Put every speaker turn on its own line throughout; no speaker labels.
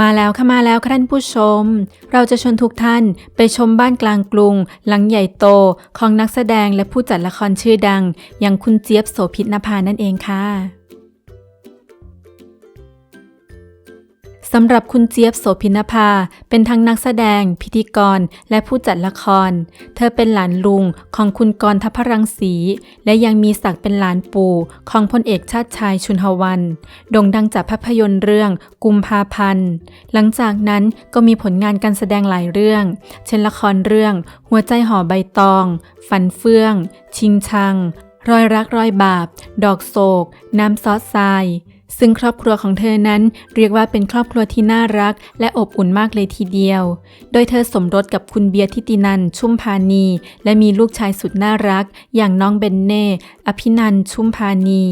มาแล้วค่ะมาแล้วค่ะท่านผู้ชม เราจะชวนทุกท่านไปชมบ้านกลางกรุง หลังใหญ่โตของนักแสดงและผู้จัดละครชื่อดัง อย่างคุณเจี๊ยบโสภิตนภานั่นเองค่ะ สำหรับคุณเจี๊ยบโสภินภา เป็นทั้งนักแสดง พิธีกร และผู้จัดละคร เธอเป็นหลานลุงของคุณกรทัพรังสี และยังมีศักดิ์เป็นหลานปู่ของพลเอกชาติชายชุนหวันโด่งดังจากภาพยนตร์เรื่องกุมภาพันธ์ หลังจากนั้นก็มีผลงานการแสดงหลายเรื่อง เช่นละครเรื่อง หัวใจห่อใบตอง ฝันเฟื่อง ชิงชัง รอยรักรอยบาป ดอกโศก น้ำซอสทราย ซึ่งครอบครัวของเธอนั้นเรียกว่าเป็นครอบครัวที่น่ารัก และอบอุ่นมากเลยทีเดียว โดยเธอสมรสกับคุณเบียร์ทิตินันชุ่มพานี และมีลูกชายสุดน่ารัก อย่างน้องเบนเน่อภินันชุ่มพานี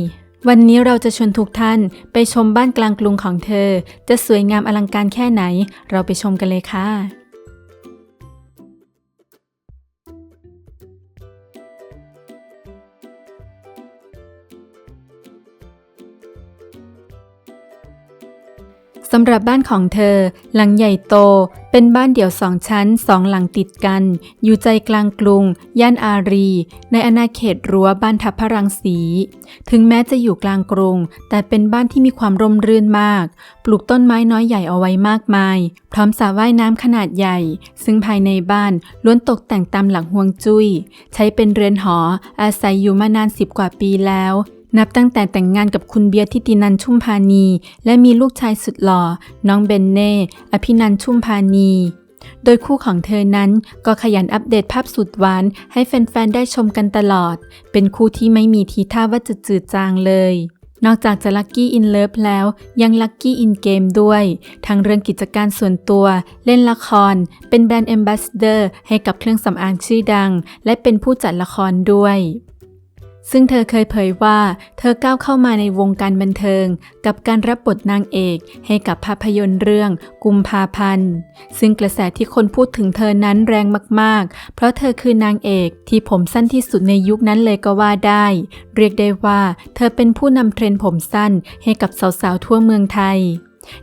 วันนี้เราจะชวนทุกท่านไปชมบ้านกลางกรุงของเธอ จะสวยงามอลังการแค่ไหน เราไปชมกันเลยค่ะ สำหรับบ้านของเธอ หลังใหญ่โต เป็นบ้านเดี่ยวสองชั้นสองหลังติดกัน อยู่ใจกลางกรุง ย่านอารี ในอาณาเขตรั้วบ้านทับพระรังสี ถึงแม้จะอยู่กลางกรุง แต่เป็นบ้านที่มีความร่มรื่นมาก ปลูกต้นไม้น้อยใหญ่เอาไว้มากมาย พร้อมสระว่ายน้ำขนาดใหญ่ ซึ่งภายในบ้านล้วนตกแต่งตามหลักฮวงจุย้ย ใช้เป็นเรือนหอ อาศัยอยู่มานานสิบกว่าปีแล้ว นับตั้งแต่แต่งงานกับคุณเบียร์ทิตินันชุ่มพานี และมีลูกชายสุดหล่อ น้องเบนเน่ อภินันชุ่มพานี โดยคู่ของเธอนั้นก็ขยันอัปเดตภาพสุดหวานให้แฟนๆ ได้ชมกันตลอด เป็นคู่ที่ไม่มีทีท่าว่าจะจืดจางเลยนอกจากจะลั c กี้อินเลิฟแล้วยังลั c กี้อินเกมด้วย ทั้งเรื่องกิจการส่วนตัว เล่นละคร เป็นแบรนด์ a อมบ s สเดอร์ให้กับเครื่องสำอางชื่อดัง และเป็นผู้จัดละครด้วย ซึ่งเธอเคยเผยว่า เธอก้าวเข้ามาในวงการบันเทิง กับการรับบทนางเอกให้กับภาพยนตร์เรื่องกุมภาพันธ์ ซึ่งกระแสที่คนพูดถึงเธอนั้นแรงมาก ๆ เพราะเธอคือนางเอกที่ผมสั้นที่สุดในยุคนั้นเลยก็ว่าได้ เรียกได้ว่า เธอเป็นผู้นำเทรนด์ผมสั้นให้กับสาวๆทั่วเมืองไทย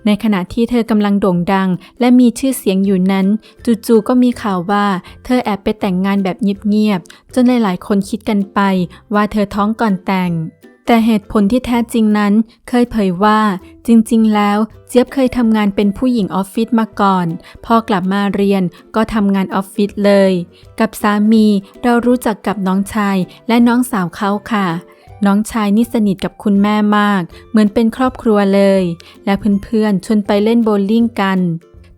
ในขณะที่เธอกำลังโด่งดัง และมีชื่อเสียงอยู่นั้น จู่ๆก็มีข่าวว่า เธอแอบไปแต่งงานแบบเงียบๆจนหลายๆคนคิดกันไปว่าเธอท้องก่อนแต่ง แต่เหตุผลที่แท้จริงนั้น เคยเผยว่า จริงๆ แล้ว เจี๊ยบเคยทำงานเป็นผู้หญิงออฟฟิศมาก่อน พอกลับมาเรียนก็ทำงานออฟฟิศเลย กับสามีเรารู้จักกับน้องชายและน้องสาวเขาค่ะ น้องชายนี่สนิทกับคุณแม่มาก เหมือนเป็นครอบครัวเลย และเพื่อนๆชวนไปเล่นโบลิ่งกัน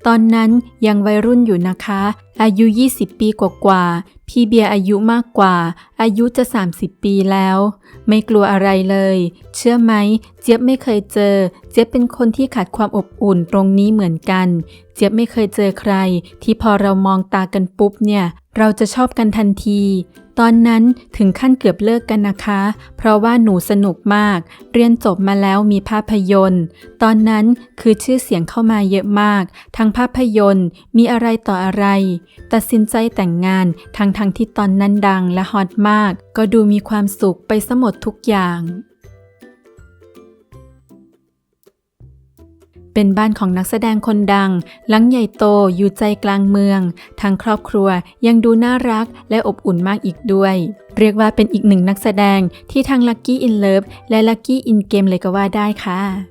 ตอนนั้นยังวัยรุ่นอยู่นะคะ อายุ 20 ปีกว่าๆพี่เบียร์อายุมากกว่า อายุจะ 30 ปีแล้ว ไม่กลัวอะไรเลย เชื่อไหม เจี๊ยบไม่เคยเจอ เจี๊ยบเป็นคนที่ขาดความอบอุ่นตรงนี้เหมือนกัน เจี๊ยบไม่เคยเจอใคร ที่พอเรามองตากันปุ๊บเนี่ย เราจะชอบกันทันที ตอนนั้นถึงขั้นเกือบเลิกกันนะคะ เพราะว่าหนูสนุกมาก เรียนจบมาแล้วมีภาพยนตร์ ตอนนั้นคือชื่อเสียงเข้ามาเยอะมาก ทั้งภาพยนตร์ มีอะไรต่ออะไร ตัดสินใจแต่งงานทั้งทั้งที่ตอนนั้นดังและฮอตมาก ก็ดูมีความสุขไปสมดทุกอย่าง เป็นบ้านของนักแสดงคนดัง หลังใหญ่โตอยู่ใจกลางเมือง ทางครอบครัวยังดูน่ารักและอบอุ่นมากอีกด้วย เรียกว่าเป็นอีกหนึ่งนักแสดงที่ทางลักกี้อินเลิฟและลักกี้อินเกมเลยก็ว่าได้ค่ะ